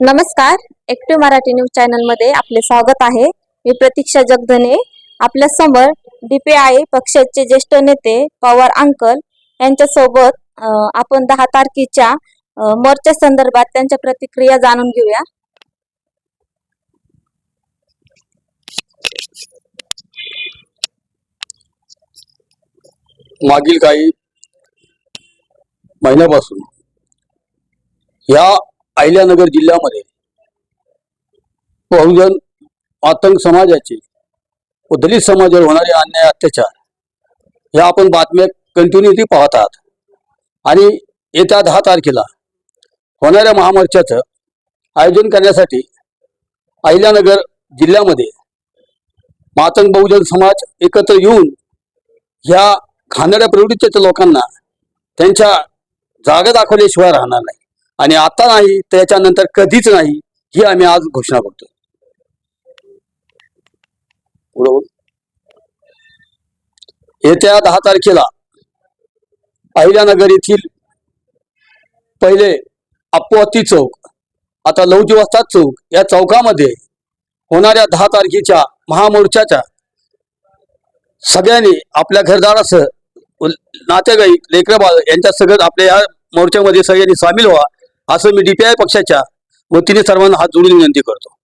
नमस्कार. Active Marathi news चॅनलमध्ये आपले स्वागत आहे. मी प्रतीक्षा जगधने. आपल्यासमोर डीपीआय पक्षाचे ज्येष्ठ नेते पवार अंकल यांच्यासोबत आपण दहा तारखेच्या मोर्चा संदर्भात त्यांच्या प्रतिक्रिया जाणून घेऊया. मागील काही महिन्यापासून या अहिल्यानगर जिल्ह्यामध्ये बहुजन आतंक समाजाचे व दलित समाजावर होणारे अन्याय अत्याचार या आपण बातम्या कंटिन्युटी पाहत आहात आणि येत्या दहा तारखेला होणाऱ्या महामोर्चाचं आयोजन करण्यासाठी अहिल्यानगर जिल्ह्यामध्ये मातंग बहुजन समाज एकत्र येऊन ह्या खाणाऱ्या प्रवृत्तीच्या लोकांना त्यांच्या जागा दाखवल्याशिवाय राहणार नाही. आणि आता नाही त्याच्यानंतर कधीच नाही ही आम्ही आज घोषणा करतो बरोबर येत्या दहा तारखेला अहिल्यानगर येथील पहिले अप्पोती चौक आता लवजी चौक या चौकामध्ये होणाऱ्या दहा तारखेच्या महामोर्चाच्या सगळ्यांनी आपल्या घरदारासह नातेवाईक लेकरबाळ यांच्या सगळं आपल्या या मोर्चामध्ये सगळ्यांनी सामील व्हा. असं मी डीपीआय पक्षाच्या वतीने सर्वांना हात जोडून विनंती करतो.